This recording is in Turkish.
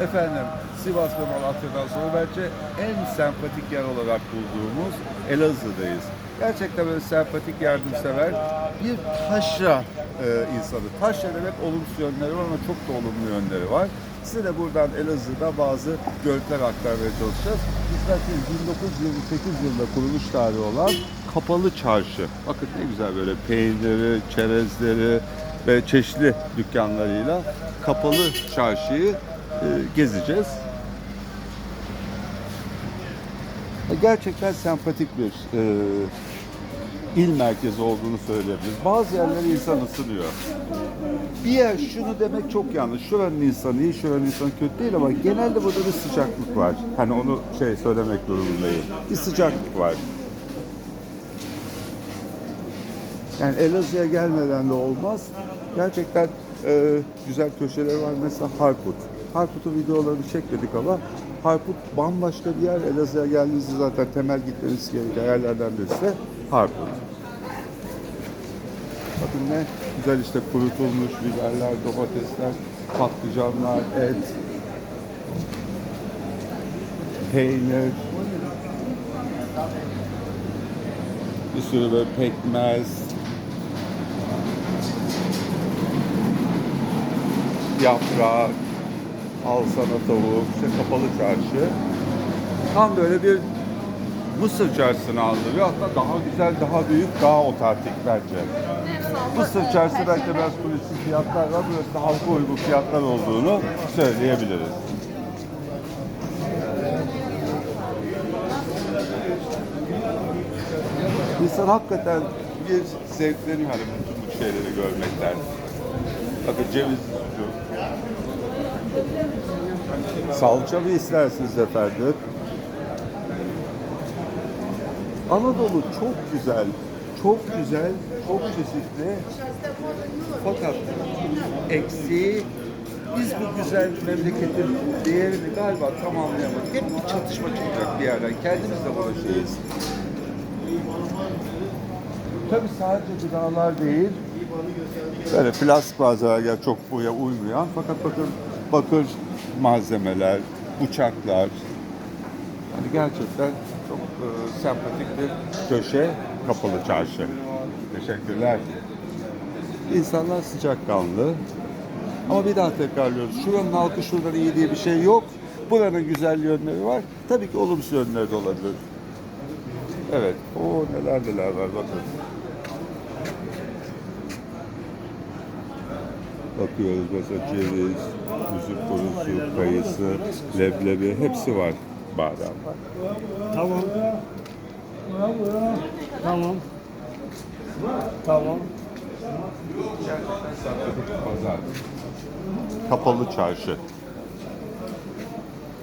Efendim Sivas ve Malatya'dan sonra bence en sempatik yer olarak bulduğumuz Elazığ'dayız. Gerçekten böyle sempatik yardımsever bir taşra e, insanı. Taşra demek olumsuz yönleri var ama çok da olumlu yönleri var. Size de buradan Elazığ'da bazı görüntüler aktarmaya çalışacağız. İsterseniz 1928 yılında kuruluş tarihi olan Kapalı Çarşı. Bakın ne güzel böyle peyniri, çerezleri ve çeşitli dükkanlarıyla Kapalı Çarşı'yı gezeceğiz. E, Gerçekten sempatik bir e, il merkezi olduğunu söyleyebiliriz. Bazı yerlere insan ısınıyor. Bir yer şunu demek çok yanlış. Şuranın insanı iyi, şuranın insanı kötü değil ama genelde burada bir sıcaklık var. Hani onu şey söylemek durumundayım. Bir sıcaklık var. Yani Elazığ'a gelmeden de olmaz. Gerçekten e, güzel köşeleri var. Mesela Harput. Harput'un videolarını çekmedik ama Harput bambaşka bir yer. Elazığ'a geldiğinizde zaten temel gitmeniz gereken yerlerden birisi de Harput. Bakın ne güzel işte kurutulmuş biberler, domatesler, patlıcanlar, et, peynir, bir sürü böyle pekmez, yaprak, al sana tavuk, işte kapalı çarşı. Tam böyle bir Mısır çarşısını andırıyor. Hatta daha güzel, daha büyük, daha otantik bence. Mısır çarşısı belki biraz turistik fiyatlar var. Burası da halka uygun fiyatlar olduğunu söyleyebiliriz. İnsan hakikaten bir zevkleniyor hani bütün bu şeyleri görmekten. Bakın ceviz sucuk. Salça mı istersiniz efendim? Anadolu çok güzel, çok güzel, çok çeşitli. Fakat eksiği biz bu güzel memleketin değerini galiba tamamlayamadık. Hep bir çatışma çıkacak bir yerden. Kendimiz de bulaşıyız. Tabii sadece gıdalar değil, böyle plastik malzemeler çok buya uymayan fakat bakın bakır malzemeler, bıçaklar, yani gerçekten çok e, sempatik bir köşe kapalı çarşı. Teşekkürler. İnsanlar sıcakkanlı. Ama bir daha tekrarlıyoruz. Şuranın halkı şuradan iyi diye bir şey yok. Buranın güzel yönleri var. Tabii ki olumsuz yönleri de olabilir. Evet. O neler neler var bakın. Bakıyoruz mesela ceviz, üzüm kurusu, kayısı, leblebi hepsi var. Badem. Tamam. Tamam. Tamam. Pazar. Kapalı çarşı.